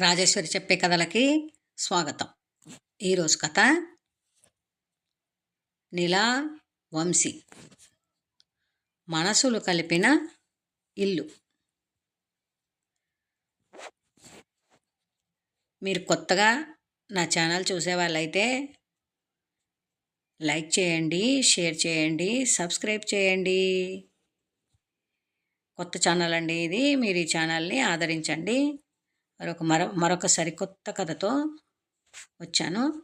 రాజేశ్వరి చెప్పే కథలకి స్వాగతం. ఈరోజు కథ నిలా వంశీ. మనసులు కలిపిన ఇల్లు. మీరు కొత్తగా నా ఛానల్ చూసేవాళ్ళైతే లైక్ చేయండి షేర్ చేయండి సబ్స్క్రైబ్ చేయండి. కొత్త ఛానల్ అండి ఇది. మీరు ఈ ఛానల్ని ఆదరించండి. మరొక మరో మరొక సరికొత్త కథతో వచ్చాను.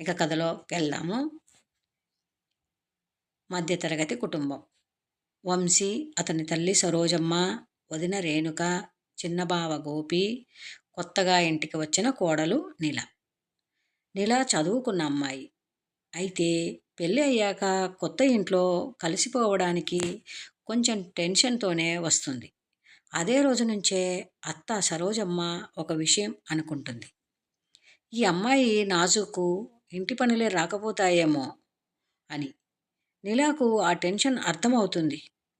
ఇక కథలోకి వెళ్దాము. మధ్యతరగతి కుటుంబం. వంశీ అతని తల్లి సరోజమ్మ వదిన రేణుక చిన్నబావ గోపి కొత్తగా ఇంటికి వచ్చిన కోడలు నీల. నీల చదువుకున్న అమ్మాయి. అయితే పెళ్ళి అయ్యాక కొత్త ఇంట్లో కలిసిపోవడానికి కొంచెం టెన్షన్తోనే వస్తుంది. అదే రోజు నుంచే అత్త సరోజమ్మ ఒక విషయం అనుకుంటుంది. ఈ అమ్మాయి నాజుకు ఇంటి పనులే రాకపోతాయేమో అని. నీలాకు ఆ టెన్షన్ అర్థమవుతుంది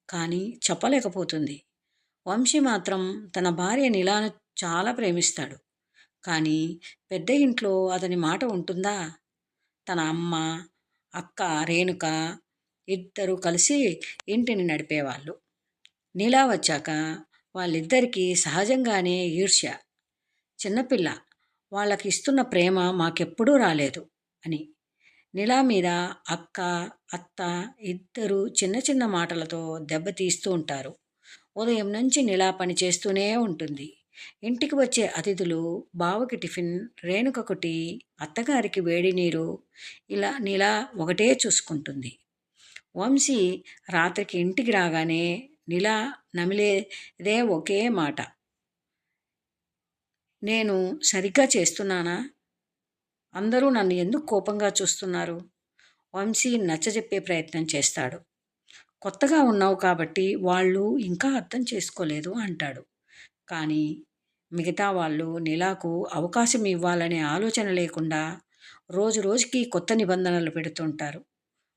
కానీ చెప్పలేకపోతుంది. వంశీ మాత్రం తన భార్య నీలాను చాలా ప్రేమిస్తాడు. కానీ పెద్ద ఇంట్లో అతని మాట ఉంటుందా? తన అమ్మ అక్క రేణుక ఇద్దరు కలిసి ఇంటిని నడిపేవాళ్ళు. నీలా వచ్చాక వాళ్ళిద్దరికీ సహజంగానే ఈర్ష్య. చిన్నపిల్ల వాళ్ళకి ఇస్తున్న ప్రేమ మాకెప్పుడూ రాలేదు అని. నిలా మీద అక్క అత్త ఇద్దరు చిన్న చిన్న మాటలతో దెబ్బతీస్తూ ఉంటారు. ఉదయం నుంచి నిలా పని చేస్తూనే ఉంటుంది. ఇంటికి వచ్చే అతిథులు బావకి టిఫిన్ రేణుకొకటి అత్తగారికి వేడి నీరు ఇలా నీలా ఒకటే చూసుకుంటుంది. వంశీ రాత్రికి ఇంటికి రాగానే నిలా నమిలేదే ఒకే మాట. నేను సరిగ్గా చేస్తున్నానా? అందరూ నన్ను ఎందుకు కోపంగా చూస్తున్నారు? వంశీ నచ్చజెప్పే ప్రయత్నం చేస్తాడు. కొత్తగా ఉన్నావు కాబట్టి వాళ్ళు ఇంకా అర్థం చేసుకోలేదు అంటాడు. కానీ మిగతా వాళ్ళు నీలాకు అవకాశం ఇవ్వాలనే ఆలోచన లేకుండా రోజు రోజుకి కొత్త నిబంధనలు పెడుతుంటారు.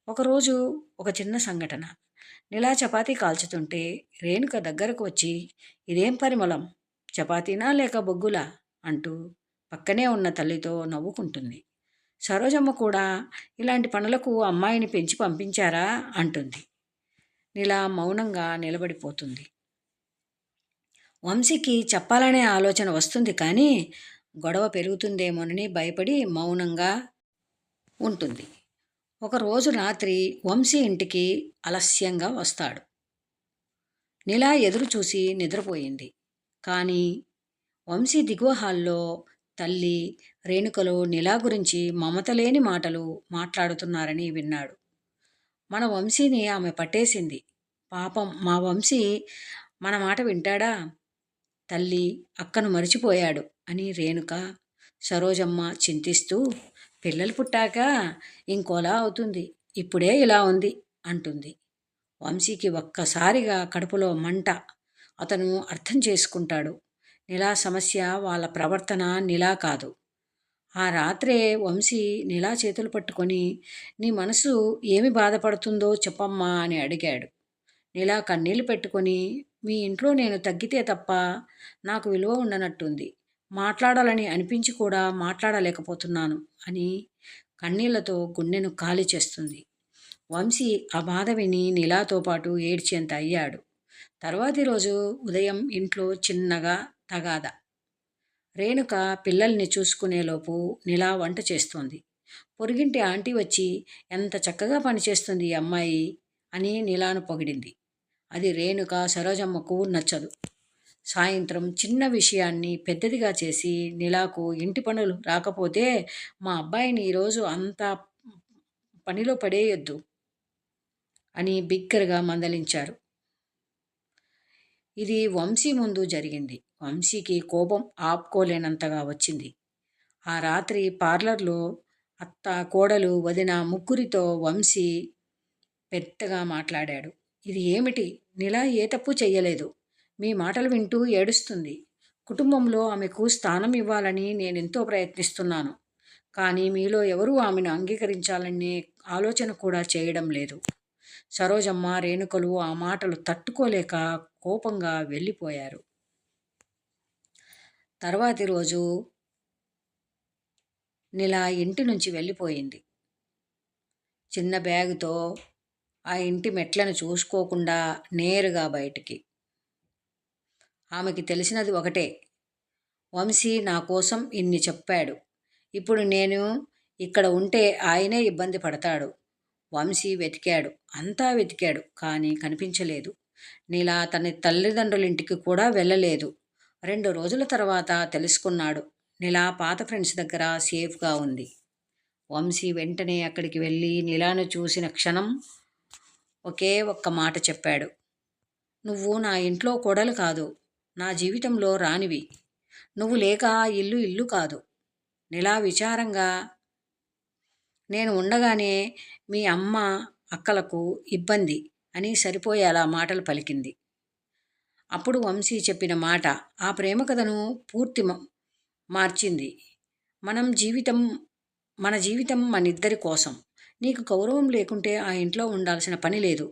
ఒకరోజు ఒక చిన్న సంఘటన. నిలా చపాతీ కాల్చుతుంటే రేణుక దగ్గరకు వచ్చి ఇదేం పరిమళం? చపాతీనా లేక బొగ్గులా? అంటూ పక్కనే ఉన్న తల్లితో నవ్వుకుంటుంది. సరోజమ్మ కూడా ఇలాంటి పనులకు అమ్మాయిని పెంచి పంపించారా? అంటుంది. నిలా మౌనంగా నిలబడిపోతుంది. వంశీకి చెప్పాలనే ఆలోచన వస్తుంది కానీ గొడవ పెరుగుతుందేమోనని భయపడి మౌనంగా ఉంటుంది. ఒకరోజు రాత్రి వంశీ ఇంటికి ఆలస్యంగా వస్తాడు. నిలా ఎదురు చూసి నిద్రపోయింది. కానీ వంశీ దిగువ హాల్లో తల్లి రేణుకలు నిలా గురించి మమతలేని మాటలు మాట్లాడుతున్నారని విన్నాడు. మన వంశీని ఆమె పట్టేసింది. పాపం మా వంశీ మన మాట వింటాడా? తల్లి అక్కను మరిచిపోయాడు అని రేణుక సరోజమ్మ చింతిస్తూ పిల్లలు పుట్టాక ఇంకోలా అవుతుంది. ఇప్పుడే ఇలా ఉంది అంటుంది. వంశీకి ఒక్కసారిగా కడుపులో మంట. అతను అర్థం చేసుకుంటాడు. నిలా సమస్య వాళ్ళ ప్రవర్తన నిలా కాదు. ఆ రాత్రే వంశీ నిలా చేతులు పట్టుకొని నీ మనసు ఏమి బాధపడుతుందో చెప్పమ్మా అని అడిగాడు. నిలా కన్నీళ్ళు పెట్టుకొని మీ ఇంట్లో నేను తగ్గితే తప్ప నాకు విలువ ఉండనట్టుంది. మాట్లాడాలని అనిపించి కూడా మాట్లాడలేకపోతున్నాను అని కన్నీళ్ళతో గుండెను ఖాళీ చేస్తుంది. వంశీ ఆ బాధ విని నీలాతో పాటు ఏడ్చేంత అయ్యాడు. తర్వాతి రోజు ఉదయం ఇంట్లో చిన్నగా తగాద. రేణుక పిల్లల్ని చూసుకునేలోపు నిలా వంట చేస్తోంది. పొరుగింటి ఆంటీ వచ్చి ఎంత చక్కగా పనిచేస్తుంది ఈ అమ్మాయి అని నీలాను పొగిడింది. అది రేణుక సరోజమ్మకు నచ్చదు. సాయంత్రం చిన్న విషయాన్ని పెద్దదిగా చేసి నిలాకు ఇంటి పనులు రాకపోతే మా అబ్బాయిని ఈరోజు అంత పనిలో పడేయొద్దు అని బిగ్గరగా మందలించారు. ఇది వంశీ ముందు జరిగింది. వంశీకి కోపం ఆపుకోలేనంతగా వచ్చింది. ఆ రాత్రి పార్లర్లో అత్త కోడలు వదిన ముగ్గురితో వంశీ పెద్దగా మాట్లాడాడు. ఇది ఏమిటి? నిలా ఏ తప్పు చెయ్యలేదు. మీ మాటలు వింటూ ఏడుస్తుంది. కుటుంబంలో ఆమెకు స్థానం ఇవ్వాలని నేను ఎంతో ప్రయత్నిస్తున్నాను. కానీ మీలో ఎవరూ ఆమెను అంగీకరించాలనే ఆలోచన కూడా చేయడం లేదు. సరోజమ్మ రేణుకలు ఆ మాటలు తట్టుకోలేక కోపంగా వెళ్ళిపోయారు. తర్వాతి రోజు నిలా ఇంటి నుంచి వెళ్ళిపోయింది. చిన్న బ్యాగుతో ఆ ఇంటి మెట్లను చూసుకోకుండా నేరుగా బయటికి ఆమెకి తెలిసినది ఒకటే. వంశీ నా కోసం ఇన్ని చెప్పాడు. ఇప్పుడు నేను ఇక్కడ ఉంటే ఆయనే ఇబ్బంది పడతాడు. వంశీ వెతికాడు. అంతా వెతికాడు. కానీ కనిపించలేదు. నీలా తన తల్లిదండ్రులింటికి కూడా వెళ్ళలేదు. రెండు రోజుల తర్వాత తెలుసుకున్నాడు. నీలా పాత ఫ్రెండ్స్ దగ్గర సేఫ్గా ఉంది. వంశీ వెంటనే అక్కడికి వెళ్ళి నీలాను చూసిన క్షణం ఒకే ఒక్క మాట చెప్పాడు. నువ్వు నా ఇంట్లో కొడలు కాదు. నా జీవితంలో రానివి. నువ్వు లేక ఇల్లు ఇల్లు కాదు. నిలా విచారంగా నేను ఉండగానే మీ అమ్మ అక్కలకు ఇబ్బంది అని సరిపోయేలా మాటలు పలికింది. అప్పుడు వంశీ చెప్పిన మాట ఆ ప్రేమ కథను పూర్తి మార్చింది. మనం జీవితం మన జీవితం మనిద్దరి కోసం. నీకు గౌరవం లేకుంటే ఆ ఇంట్లో ఉండాల్సిన పని లేదు.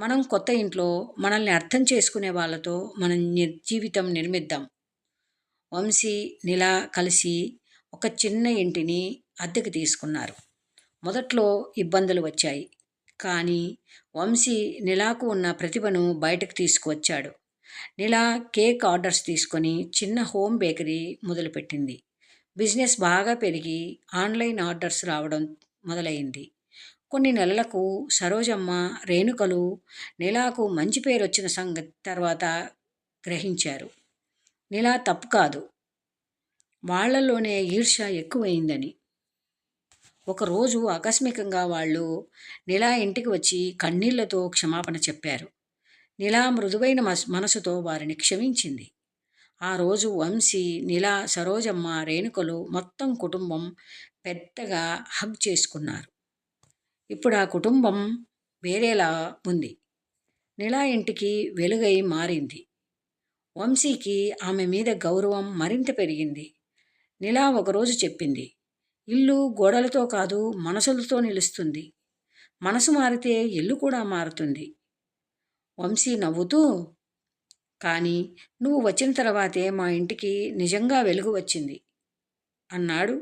మనం కొత్త ఇంట్లో మనల్ని అర్థం చేసుకునే వాళ్ళతో మన జీవితం నిర్మిద్దాం. వంశీ నిలా కలిసి ఒక చిన్న ఇంటిని అద్దెకు తీసుకున్నారు. మొదట్లో ఇబ్బందులు వచ్చాయి. కానీ వంశీ నిలాకు ఉన్న ప్రతిభను బయటకు తీసుకువచ్చాడు. నిలా కేక్ ఆర్డర్స్ తీసుకొని చిన్న హోమ్ బేకరీ మొదలుపెట్టింది. బిజినెస్ బాగా పెరిగి ఆన్లైన్ ఆర్డర్స్ రావడం మొదలైంది. కొన్ని నెలలకు సరోజమ్మ రేణుకలు నిలాకు మంచి పేరు వచ్చిన సంగతి తర్వాత గ్రహించారు. నిలా తప్పు కాదు. వాళ్ళలోనే ఈర్ష ఎక్కువైందని. ఒకరోజు ఆకస్మికంగా వాళ్ళు నిలా ఇంటికి వచ్చి కన్నీళ్ళతో క్షమాపణ చెప్పారు. నిలా మృదువైన మనసుతో వారిని క్షమించింది. ఆ రోజు వంశీ నిలా సరోజమ్మ రేణుకలు మొత్తం కుటుంబం పెద్దగా హగ్ చేసుకున్నారు. ఇప్పుడు ఆ కుటుంబం వేరేలా ఉంది. నిలా ఇంటికి వెలుగై మారింది. వంశీకి ఆమె మీద గౌరవం మరింత పెరిగింది. నిలా ఒకరోజు చెప్పింది. ఇల్లు గోడలతో కాదు మనసులతో నిలుస్తుంది. మనసు మారితే ఇల్లు కూడా మారుతుంది. వంశీ నవ్వుతూ కానీ నువ్వు వచ్చిన తర్వాతే మా ఇంటికి నిజంగా వెలుగు వచ్చింది అన్నాడు